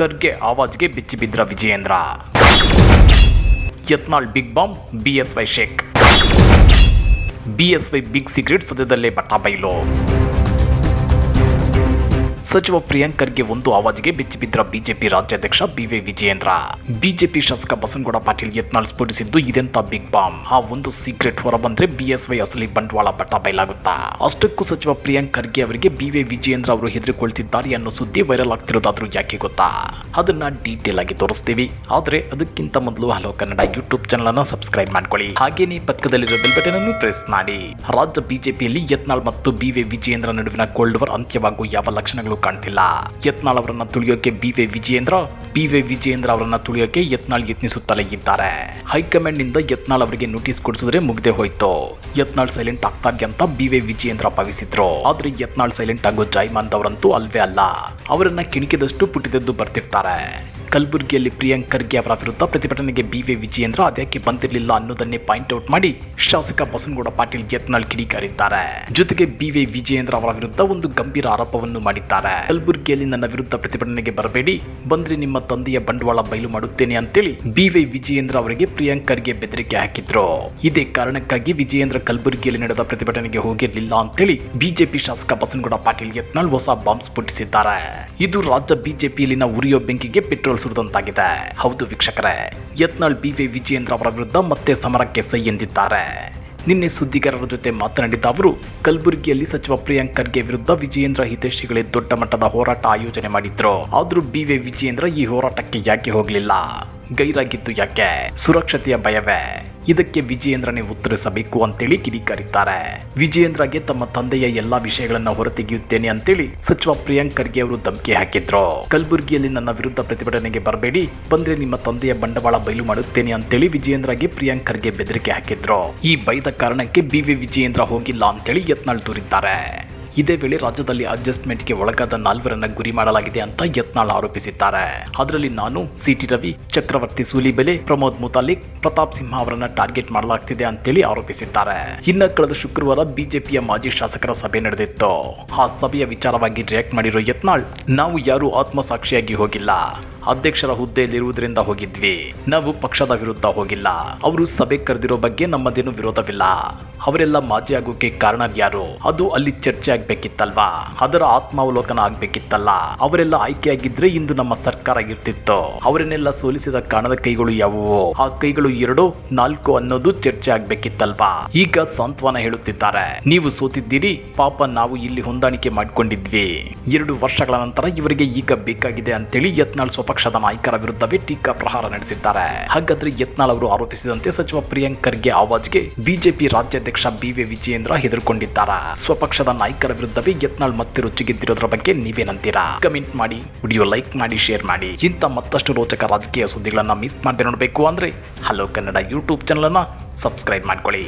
ಖರ್ಗೆ ಆವಾಜ್ಗೆ ಬಿಚ್ಚಿ ಬಿದ್ರ Vijayendra. Yatnal big bomb B S Y big secret ಸದ್ಯದಲ್ಲೇ ಬಟಾಬೈಲು ಸಚಿವ ಪ್ರಿಯಾಂಕ್ ಖರ್ಗೆ ಒಂದು ಆವಾಜಿಗೆ ಬಿಚ್ಚಿ ಬಿದ್ರ ಬಿಜೆಪಿ ರಾಜ್ಯಾಧ್ಯಕ್ಷ ಬಿವಿ ವಿಜಯೇಂದ್ರ. ಬಿಜೆಪಿ ಶಾಸಕ ಬಸನಗೌಡ ಪಾಟೀಲ್ ಯತ್ನಾಳ್ ಸ್ಫೋಟಿಸಿದ್ದು ಇದೆಂತ ಬಿಗ್ ಬಾಂಬ್? ಆ ಒಂದು ಸೀಕ್ರೆಟ್ ಹೊರಬಂದ್ರೆ ಬಿಎಸ್ವೈ ಅಸಲಿ ಬಂಡವಾಳ ಬಟ್ಟ ಬಯಲಾಗುತ್ತಾ? ಅಷ್ಟಕ್ಕೂ ಸಚಿವ ಪ್ರಿಯಾಂಕ್ ಖರ್ಗೆ ಅವರಿಗೆ ಬಿವಿ ವಿಜಯೇಂದ್ರ ಅವರು ಹೆದರಿಕೊಳ್ತಿದ್ದಾರೆ ಅನ್ನೋ ಸುದ್ದಿ ವೈರಲ್ ಆಗ್ತಿರೋದಾದ್ರೂ ಯಾಕೆ ಗೊತ್ತಾ? ಅದನ್ನ ಡೀಟೇಲ್ ಆಗಿ ತೋರಿಸ್ತೀವಿ. ಆದ್ರೆ ಅದಕ್ಕಿಂತ ಮೊದಲು ಹಲೋ ಕನ್ನಡ ಯೂಟ್ಯೂಬ್ ಚಾನಲ್ ಅನ್ನ ಸಬ್ಸ್ಕ್ರೈಬ್ ಮಾಡ್ಕೊಳ್ಳಿ. ಹಾಗೇನೇ ಪಕ್ಕದಲ್ಲಿರೋ ಬೆಲ್ ಬಟನ್ ಅನ್ನು ಪ್ರೆಸ್ ಮಾಡಿ. ರಾಜ್ಯ ಬಿಜೆಪಿಯಲ್ಲಿ ಯತ್ನಾಳ್ ಮತ್ತು ಬಿವಿ ವಿಜಯೇಂದ್ರ ನಡುವಿನ ಕೋಲ್ಡ್ ವಾರ್ ಅಂತ್ಯವಾಗುವ ಯಾವ ಲಕ್ಷಣಗಳು ಕಾಣ್ತಿಲ್ಲ. ಯತ್ನಾಳ್ ಅವರನ್ನ ತುಳಿಯೋಕೆ ಬಿವೈ ವಿಜಯೇಂದ್ರ ಬಿವೈ ವಿಜಯೇಂದ್ರ ಅವರನ್ನ ತುಳಿಯೋಕೆ ಯತ್ನಾಳ್ ಯತ್ನಿಸುತ್ತಲೇ ಇದ್ದಾರೆ. ಹೈಕಮಾಂಡ್ನಿಂದ ಯತ್ನಾಳ್ ಅವರಿಗೆ ನೋಟಿಸ್ ಕೊಡಿಸಿದ್ರೆ ಮುಗ್ದೆ ಹೋಯ್ತು. ಯತ್ನಾಳ್ ಸೈಲೆಂಟ್ ಆಗ್ತಾರೆ ಅಂತ ಬಿವೈ ವಿಜಯೇಂದ್ರ ಭಾವಿಸಿದ್ರು. ಆದ್ರೆ ಯತ್ನಾಳ್ ಸೈಲೆಂಟ್ ಆಗೋ ಜಾಯ್ಮಾನ್ ಅವರಂತೂ ಅಲ್ವೇ ಅಲ್ಲ. ಅವರನ್ನ ಕಿಣಿಕಿದಷ್ಟು ಪುಟ್ಟಿದ್ದು ಬರ್ತಿರ್ತಾರೆ. ಕಲಬುರಗಿಯಲ್ಲಿ ಪ್ರಿಯಾಂಕ್ ಖರ್ಗೆ ಅವರ ವಿರುದ್ಧ ಪ್ರತಿಭಟನೆಗೆ ಬಿವೈ ವಿಜಯೇಂದ್ರ ಅದ್ಯಾಕೆ ಬಂದಿರಲಿಲ್ಲ ಅನ್ನೋದನ್ನೇ ಪಾಯಿಂಟ್ ಔಟ್ ಮಾಡಿ ಶಾಸಕ ಬಸನಗೌಡ ಪಾಟೀಲ್ ಯತ್ನಾಳ್ ಕಿಡಿಕಾರಿದ್ದಾರೆ. ಜೊತೆಗೆ ಬಿವೈ ವಿಜಯೇಂದ್ರ ಅವರ ವಿರುದ್ಧ ಒಂದು ಗಂಭೀರ ಆರೋಪವನ್ನು ಮಾಡಿದ್ದಾರೆ. ಕಲಬುರಗಿಯಲ್ಲಿ ನನ್ನ ವಿರುದ್ಧ ಪ್ರತಿಭಟನೆಗೆ ಬರಬೇಡಿ, ಬಂದ್ರೆ ನಿಮ್ಮ ತಂದೆಯ ಬಂಡವಾಳ ಬಯಲು ಮಾಡುತ್ತೇನೆ ಅಂತೇಳಿ ಬಿವೈ ವಿಜಯೇಂದ್ರ ಅವರಿಗೆ ಪ್ರಿಯಾಂಕ್ ಖರ್ಗೆ ಬೆದರಿಕೆ ಹಾಕಿದ್ರು. ಇದೇ ಕಾರಣಕ್ಕಾಗಿ ವಿಜಯೇಂದ್ರ ಕಲಬುರಗಿಯಲ್ಲಿ ನಡೆದ ಪ್ರತಿಭಟನೆಗೆ ಹೋಗಿರಲಿಲ್ಲ ಅಂತೇಳಿ ಬಿಜೆಪಿ ಶಾಸಕ ಬಸನಗೌಡ ಪಾಟೀಲ್ ಯತ್ನಾಳ್ ಹೊಸ ಬಾಂಬ್ ಸ್ಫೋಟಿಸಿದ್ದಾರೆ. ಇದು ರಾಜ್ಯ ಬಿಜೆಪಿಯಲ್ಲಿನ ಉರಿಯೋ ಬೆಂಕಿಗೆ ಪೆಟ್ರೋಲ್ ಸುರಿದಂತಾಗಿದೆ. ಹೌದು ವೀಕ್ಷಕರೇ, ಯತ್ನಾಳ್ ಬಿವಿ ವಿಜಯೇಂದ್ರ ಅವರ ವಿರುದ್ಧ ಮತ್ತೆ ಸಮರಕ್ಕೆ ಸೈ ಎಂದಿದ್ದಾರೆ. ನಿನ್ನೆ ಸುದ್ದಿಗಾರರ ಜೊತೆ ಮಾತನಾಡಿದ ಅವರು, ಕಲಬುರಗಿಯಲ್ಲಿ ಸಚಿವ ಪ್ರಿಯಾಂಕ್ ಖರ್ಗೆ ವಿರುದ್ಧ ವಿಜಯೇಂದ್ರ ಹಿತೈಷಿಗಳೇ ದೊಡ್ಡ ಮಟ್ಟದ ಹೋರಾಟ ಆಯೋಜನೆ ಮಾಡಿದ್ರು. ಆದರೂ ಬಿವಿ ವಿಜಯೇಂದ್ರ ಈ ಹೋರಾಟಕ್ಕೆ ಯಾಕೆ ಹೋಗಲಿಲ್ಲ? ಗೈರಾಗಿದ್ದು ಯಾಕೆ? ಸುರಕ್ಷತೆಯ ಭಯವೇ? ಇದಕ್ಕೆ ವಿಜಯೇಂದ್ರನೇ ಉತ್ತರಿಸಬೇಕು ಅಂತೇಳಿ ಕಿಡಿಕಾರಿದ್ದಾರೆ. ವಿಜಯೇಂದ್ರಗೆ ತಮ್ಮ ತಂದೆಯ ಎಲ್ಲಾ ವಿಷಯಗಳನ್ನ ಹೊರತೆಗೆಯುತ್ತೇನೆ ಅಂತೇಳಿ ಸಚಿವ ಪ್ರಿಯಾಂಕ್ ಖರ್ಗೆ ಅವರು ಧಮಕಿ ಹಾಕಿದ್ರು. ಕಲಬುರಗಿಯಲ್ಲಿ ನನ್ನ ವಿರುದ್ಧ ಪ್ರತಿಭಟನೆಗೆ ಬರಬೇಡಿ, ಬಂದ್ರೆ ನಿಮ್ಮ ತಂದೆಯ ಬಂಡವಾಳ ಬಯಲು ಮಾಡುತ್ತೇನೆ ಅಂತೇಳಿ ವಿಜಯೇಂದ್ರಗೆ ಪ್ರಿಯಾಂಕ್ ಖರ್ಗೆ ಬೆದರಿಕೆ ಹಾಕಿದ್ರು. ಈ ಬೈದ ಕಾರಣಕ್ಕೆ ಬಿವಿ ವಿಜಯೇಂದ್ರ ಹೋಗಿಲ್ಲ ಅಂತೇಳಿ ಯತ್ನಾಳ್ ದೂರಿದ್ದಾರೆ. ಇದೇ ವೇಳೆ ರಾಜ್ಯದಲ್ಲಿ ಅಡ್ಜಸ್ಟ್ಮೆಂಟ್ಗೆ ಒಳಗಾದ ನಾಲ್ವರನ್ನ ಗುರಿ ಮಾಡಲಾಗಿದೆ ಅಂತ ಯತ್ನಾಳ್ ಆರೋಪಿಸಿದ್ದಾರೆ. ಅದರಲ್ಲಿ ನಾನು ಸಿಟಿ ರವಿ, ಚಕ್ರವರ್ತಿ ಸೂಲಿಬೆಲೆ, ಪ್ರಮೋದ್ ಮುತಾಲಿಕ್, ಪ್ರತಾಪ್ ಸಿಂಹ ಅವರನ್ನ ಟಾರ್ಗೆಟ್ ಮಾಡಲಾಗ್ತಿದೆ ಅಂತೇಳಿ ಆರೋಪಿಸಿದ್ದಾರೆ. ಇನ್ನ ಕಳೆದ ಶುಕ್ರವಾರ ಬಿಜೆಪಿಯ ಮಾಜಿ ಶಾಸಕರ ಸಭೆ ನಡೆದಿತ್ತು. ಆ ಸಭೆಯ ವಿಚಾರವಾಗಿ ರಿಯಾಕ್ಟ್ ಮಾಡಿರೋ ಯತ್ನಾಳ್, ನಾವು ಯಾರು ಆತ್ಮಸಾಕ್ಷಿಯಾಗಿ ಹೋಗಿಲ್ಲ. ಅಧ್ಯಕ್ಷರ ಹುದ್ದೆಯಲ್ಲಿರುವುದರಿಂದ ಹೋಗಿದ್ವಿ. ನಾವು ಪಕ್ಷದ ವಿರುದ್ಧ ಹೋಗಿಲ್ಲ. ಅವರು ಸಭೆ ಕರೆದಿರೋ ಬಗ್ಗೆ ನಮ್ಮದೇನು ವಿರೋಧವಿಲ್ಲ. ಅವರೆಲ್ಲ ಮಾಜಿ ಆಗೋಕೆ ಕಾರಣ ಯಾರು? ಅದು ಅಲ್ಲಿ ಚರ್ಚೆ ಆಗ್ಬೇಕಿತ್ತಲ್ವಾ? ಅದರ ಆತ್ಮಾವಲೋಕನ ಆಗ್ಬೇಕಿತ್ತಲ್ಲ? ಅವರೆಲ್ಲ ಆಯ್ಕೆಯಾಗಿದ್ರೆ ಇಂದು ನಮ್ಮ ಸರ್ಕಾರ ಇರ್ತಿತ್ತು ಅವರನ್ನೆಲ್ಲ ಸೋಲಿಸಿದ ಕಾರಣದ ಕೈಗಳು ಯಾವುವು? ಆ ಕೈಗಳು ಎರಡು, ನಾಲ್ಕು ಅನ್ನೋದು ಚರ್ಚೆ ಆಗ್ಬೇಕಿತ್ತಲ್ವಾ? ಈಗ ಸಾಂತ್ವನ ಹೇಳುತ್ತಿದ್ದಾರೆ. ನೀವು ಸೋತಿದ್ದೀರಿ, ಪಾಪ ನಾವು ಇಲ್ಲಿ ಹೊಂದಾಣಿಕೆ ಮಾಡ್ಕೊಂಡಿದ್ವಿ. ಎರಡು ವರ್ಷಗಳ ನಂತರ ಇವರಿಗೆ ಈಗ ಬೇಕಾಗಿದೆ ಅಂತೇಳಿ ಯತ್ನಾಳ್ ಸ್ವಪಕ್ಷದ ನಾಯಕರ ವಿರುದ್ಧವೇ ಟೀಕಾ ಪ್ರಹಾರ ನಡೆಸಿದ್ದಾರೆ. ಹಾಗಾದ್ರೆ ಯತ್ನಾಳ್ ಅವರು ಆರೋಪಿಸಿದಂತೆ ಸಚಿವ ಪ್ರಿಯಾಂಕ್ ಖರ್ಗೆ ಆವಾಜ್ಗೆ ಬಿಜೆಪಿ ರಾಜ್ಯಾಧ್ಯಕ್ಷ ಬಿವಿ ವಿಜಯೇಂದ್ರ ಹೆದರ್ಕೊಂಡಿದ್ದಾರೆ. ಸ್ವಪಕ್ಷದ ನಾಯಕರ ವಿರುದ್ಧವೇ ಯತ್ನಾಳ್ ಮತ್ತೆ ರುಚಿಗೆದ್ದಿರೋದ್ರ ಬಗ್ಗೆ ನೀವೇನಂತೀರಾ? ಕಮೆಂಟ್ ಮಾಡಿ, ವಿಡಿಯೋ ಲೈಕ್ ಮಾಡಿ, ಶೇರ್ ಮಾಡಿ. ಇಂಥ ಮತ್ತಷ್ಟು ರೋಚಕ ರಾಜಕೀಯ ಸುದ್ದಿಗಳನ್ನ ಮಿಸ್ ಮಾಡದೆ ನೋಡಬೇಕು ಅಂದ್ರೆ ಹಲೋ ಕನ್ನಡ ಯೂಟ್ಯೂಬ್ ಚಾನಲ್ ಅನ್ನ ಸಬ್ಸ್ಕ್ರೈಬ್ ಮಾಡ್ಕೊಳ್ಳಿ.